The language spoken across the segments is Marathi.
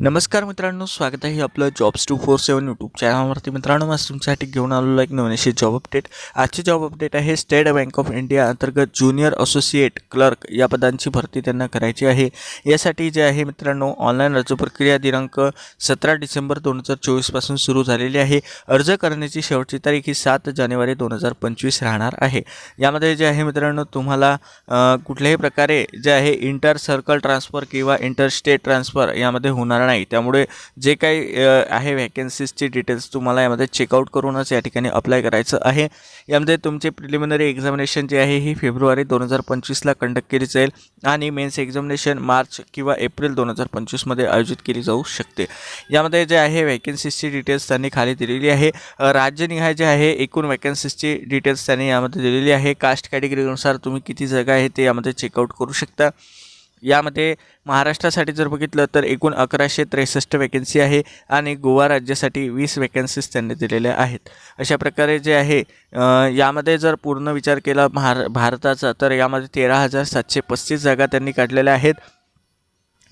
नमस्कार मित्रांनो स्वागत आहे आपलं jobs two four seven YouTube चॅनलवरती मित्रांनो आज तुमच्यासाठी घेऊन आलेलो एक नवीन जॉब अपडेट आजची जॉब अपडेट आहे स्टेट बँक ऑफ इंडिया अंतर्गत ज्युनियर असोसिएट क्लर्क या पदांची भरती त्यांना करायची आहे. यासाठी जे आहे मित्रांनो ऑनलाईन अर्ज प्रक्रिया दिनांक सतरा डिसेंबर दोन हजार चोवीसपासून सुरू झालेली आहे. अर्ज करण्याची शेवटची तारीख ही सात जानेवारी दोन हजार पंचवीस राहणार आहे. यामध्ये जे आहे मित्रांनो तुम्हाला कुठल्याही प्रकारे जे आहे इंटर सर्कल ट्रान्सफर किंवा इंटर स्टेट ट्रान्सफर यामध्ये होणार नाही त्यामुळे जे काही आहे व्हॅकन्सीजची डिटेल्स तुम्हाला यामध्ये चेकआउट करूनच या ठिकाणी अप्लाय करायचं आहे. यामध्ये तुमचे प्रिलिमिनरी एक्झामिनेशन जे आहे ही फेब्रुवारी दोन हजार पंचवीसला कंडक्ट केली जाईल आणि मेन्स एक्झामिनेशन मार्च किंवा एप्रिल दोन हजार पंचवीसमध्ये आयोजित केली जाऊ शकते. यामध्ये जे आहे व्हॅकन्सीजची डिटेल्स त्यांनी खाली दिलेली आहे. राज्यनिहाय जे आहे एकूण वॅकन्सीजची डिटेल्स त्यांनी यामध्ये दिलेली आहे. कास्ट कॅटेगरीनुसार तुम्ही किती जागा आहे ते यामध्ये चेकआउट करू शकता. यामध्ये महाराष्ट्रासाठी जर बघितलं तर एकूण अकराशे त्रेसष्ट वॅकन्सी आहे आणि गोवा राज्यासाठी वीस वॅकन्सीज त्यांनी दिलेल्या आहेत. अशा प्रकारे जे आहे यामध्ये जर पूर्ण विचार केला महार भारताचा तर यामध्ये तेरा हजार सातशे पस्तीस जागा त्यांनी काढलेल्या आहेत.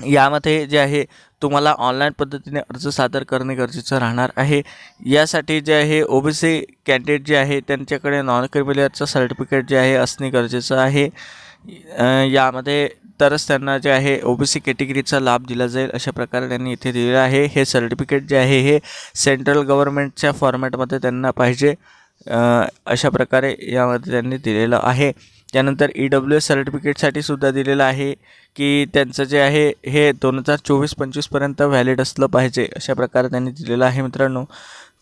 यामध्ये जे आहे तुम्हाला ऑनलाईन पद्धतीने अर्ज सादर करणे गरजेचं राहणार आहे. यासाठी जे आहे ओ बी सी कॅन्डिडेट जे आहे त्यांच्याकडे नॉन क्रिमिलियरचं सर्टिफिकेट जे आहे असणे गरजेचं आहे. यामध्ये तरच त्यांना जे आहे ओ बी सी कॅटेगरीचा लाभ दिला जाईल अशा प्रकारे त्यांनी इथे दिलेलं आहे. हे सर्टिफिकेट जे आहे हे सेंट्रल गव्हर्नमेंटच्या फॉर्मॅटमध्ये त्यांना पाहिजे अशा प्रकारे यामध्ये त्यांनी दिलेलं आहे. त्यानंतर ई डब्ल्यू एस सर्टिफिकेटसाठी सुद्धा दिलेलं आहे की त्यांचं जे आहे हे दोन हजार चोवीस पंचवीसपर्यंत व्हॅलिड असलं पाहिजे अशा प्रकारे त्यांनी दिलेलं आहे मित्रांनो.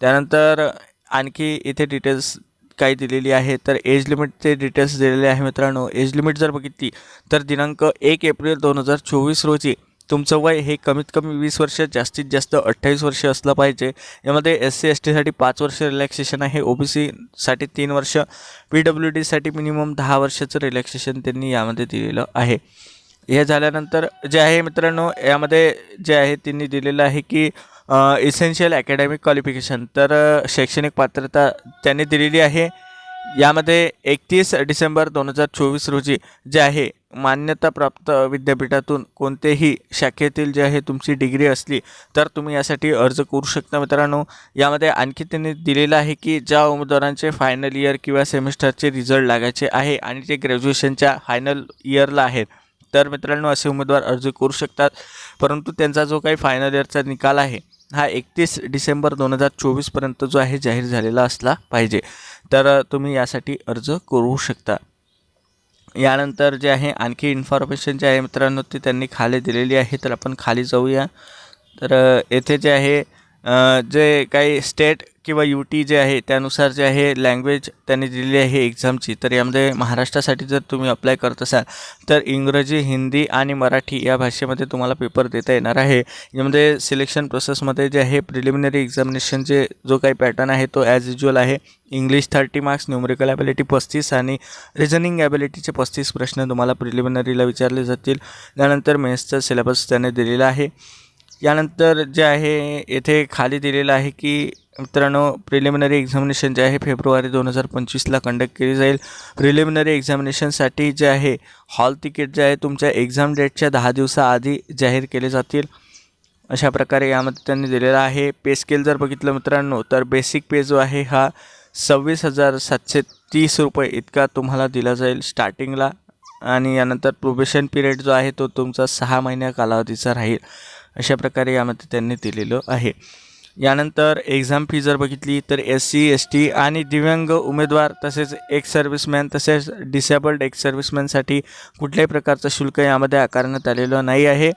त्यानंतर आणखी इथे डिटेल्स काही दिलेली आहे. तर एज लिमिटचे डिटेल्स दिलेले आहे मित्रांनो. एज लिमिट जर बघितली तर दिनांक एक एप्रिल दोन हजार चोवीस रोजी तुमचं वय हे कमीत कमी वीस वर्ष जास्तीत जास्त अठ्ठावीस वर्ष असलं पाहिजे. यामध्ये एस सी एस टीसाठी पाच वर्ष रिलॅक्सेशन आहे. ओ बी सीसाठी तीन वर्ष पी डब्ल्यू डीसाठी मिनिमम दहा वर्षाचं रिलॅक्सेशन त्यांनी यामध्ये दिलेलं आहे. हे झाल्यानंतर जे आहे मित्रांनो यामध्ये जे आहे त्यांनी दिलेलं आहे की इसेन्शियल अकॅडमिक क्वालिफिकेशन तर शैक्षणिक पात्रता त्यांनी दिलेली आहे. यामध्ये एकतीस डिसेंबर दोन हजार चोवीस रोजी जे आहे मान्यताप्राप्त विद्यापीठातून कोणतेही शाखेतील जे आहे तुमची डिग्री असली तर तुम्ही यासाठी अर्ज करू शकता मित्रांनो. यामध्ये आणखी त्यांनी दिलेलं आहे की ज्या उमेदवारांचे फायनल इयर किंवा सेमिस्टरचे रिझल्ट लागायचे आहे आणि ते ग्रॅज्युएशनच्या फायनल इयरला आहेत. तर मित्रांनो असे उमेदवार अर्ज करू शकतात. परंतु त्यांचा जो काही फायनल इयरचा निकाल आहे हा एकतीस डिसेंबर दोन हजार चोवीसपर्यंत जो आहे जाहीर झालेला असला पाहिजे. तर तुम्ही यासाठी अर्ज करू शकता. यानंतर जे आहे आणखी इन्फॉर्मेशन जे आहे मित्रांनो ती त्यांनी खाली दिलेली आहे तर आपण खाली जाऊया. तर येथे जे आहे जे काही स्टेट किंवा यू टी जे आहे त्यानुसार जे आहे लँग्वेज त्यांनी दिलेली आहे एक्झामची तर यामध्ये महाराष्ट्रासाठी जर तुम्ही अप्लाय करत असाल तर इंग्रजी हिंदी आणि मराठी या भाषेमध्ये तुम्हाला पेपर देता येणार आहे. यामध्ये सिलेक्शन प्रोसेसमध्ये जे आहे प्रिलिमिनरी एक्झामिनेशनचे जो काही पॅटर्न आहे तो ॲज युज्युअल आहे. English thirty marks numerical ability पस्तीस आणि रिझनिंग ॲबिलिटीचे पस्तीस प्रश्न तुम्हाला प्रिलिमिनरीला विचारले जातील. त्यानंतर मेन्सचा सिलेबस त्याने दिलेला आहे. यानंतर जे आहे येथे खाली दिलेलं आहे की मित्रांनो प्रिलिमिनरी एक्झामिनेशन जे आहे फेब्रुवारी दोन हजार पंचवीसला कंडक्ट केली जाईल. प्रिलिमिनरी एक्झामिनेशनसाठी जे आहे हॉल तिकीट जे आहे तुमच्या एक्झाम डेटच्या दहा दिवसाआधी जाहीर केले जातील. अशा प्रकारे यामध्ये त्यांनी दिलेला आहे. पे स्केल जर बघितलं मित्रांनो तर बेसिक पे जो आहे हा सव्वीस हजार सातशे तीस रुपये इतका तुम्हाला दिला जाईल स्टार्टिंगला आणि यानंतर प्रोबेशन पिरियड जो आहे तो तुमचा सहा महिन्या कालावधीचा राहील. अशा प्रकारे यामध्ये त्यांनी दिलेलं आहे. यानंतर एक्झाम फी जर बघितली तर एस सी एस टी आणि दिव्यांग उमेदवार तसेच एक्स सर्व्हिसमॅन तसेच डिसेबल्ड एक्स सर्व्हिसमॅनसाठी कुठल्याही प्रकारचं शुल्क यामध्ये आकारण्यात आलेलं नाही आहे.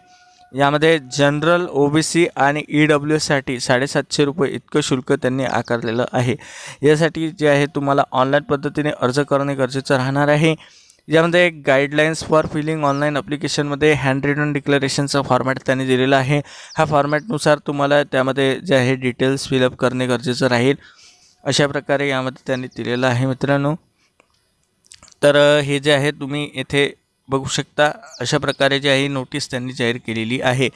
यामध्ये जनरल ओ बी सी आणि ई डब्ल्यू एससाठी साडेसातशे रुपये इतकं शुल्क त्यांनी आकारलेलं आहे. यासाठी जे आहे तुम्हाला ऑनलाईन पद्धतीने अर्ज करणे गरजेचं राहणार आहे. यामध्ये गाईडलाईन्स फॉर फिलिंग ऑनलाईन अप्लिकेशनमध्ये हँड रिटन डिक्लरेशनचा फॉर्मॅट त्यांनी दिलेला आहे. ह्या फॉर्मॅटनुसार तुम्हाला त्यामध्ये जे आहे डिटेल्स फिलअप करणे गरजेचं राहील. अशा प्रकारे यामध्ये त्यांनी दिलेलं आहे मित्रांनो. तर हे जे आहे तुम्ही येथे बघू शकता. अशा प्रकारे जे आहे नोटीस त्यांनी जाहीर केलेली आहे.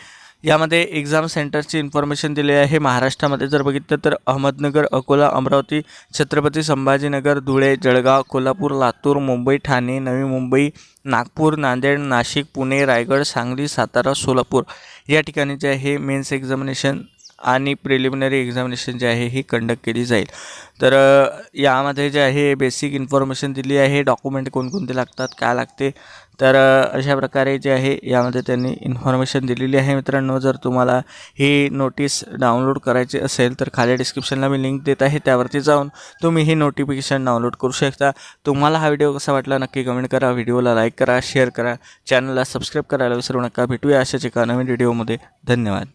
यामध्ये एक्झाम सेंटरची इन्फॉर्मेशन दिली आहे. महाराष्ट्रामध्ये जर बघितलं तर अहमदनगर अकोला अमरावती छत्रपती संभाजीनगर धुळे जळगाव कोल्हापूर लातूर मुंबई ठाणे नवी मुंबई नागपूर नांदेड नाशिक पुणे रायगड सांगली सातारा सोलापूर. या ठिकाणी जे आहे मेन्स एक्झामिनेशन आणि प्रिलिमिनरी एक्झामिनेशन जे आहे ही कंडक्ट केली जाईल. तर यामध्ये जे आहे बेसिक इन्फॉर्मेशन दिली आहे. डॉक्युमेंट कोणकोणते लागतात काय लागते? तर अशा प्रकारे जे आहे यामध्ये त्यांनी इन्फॉर्मेशन दिलेली आहे मित्रांनो. जर तुम्हाला ही नोटीस डाउनलोड करायची असेल तर खाली डिस्क्रिप्शनला मी लिंक देत आहे. त्यावरती जाऊन तुम्ही ही नोटिफिकेशन डाउनलोड करू शकता. तुम्हाला हा व्हिडिओ कसा वाटला नक्की कमेंट करा. व्हिडिओला लाईक करा शेअर करा. चॅनलला सबस्क्राईब करायला विसरू नका. भेटूया अशाच एका नवीन व्हिडिओमध्ये धन्यवाद.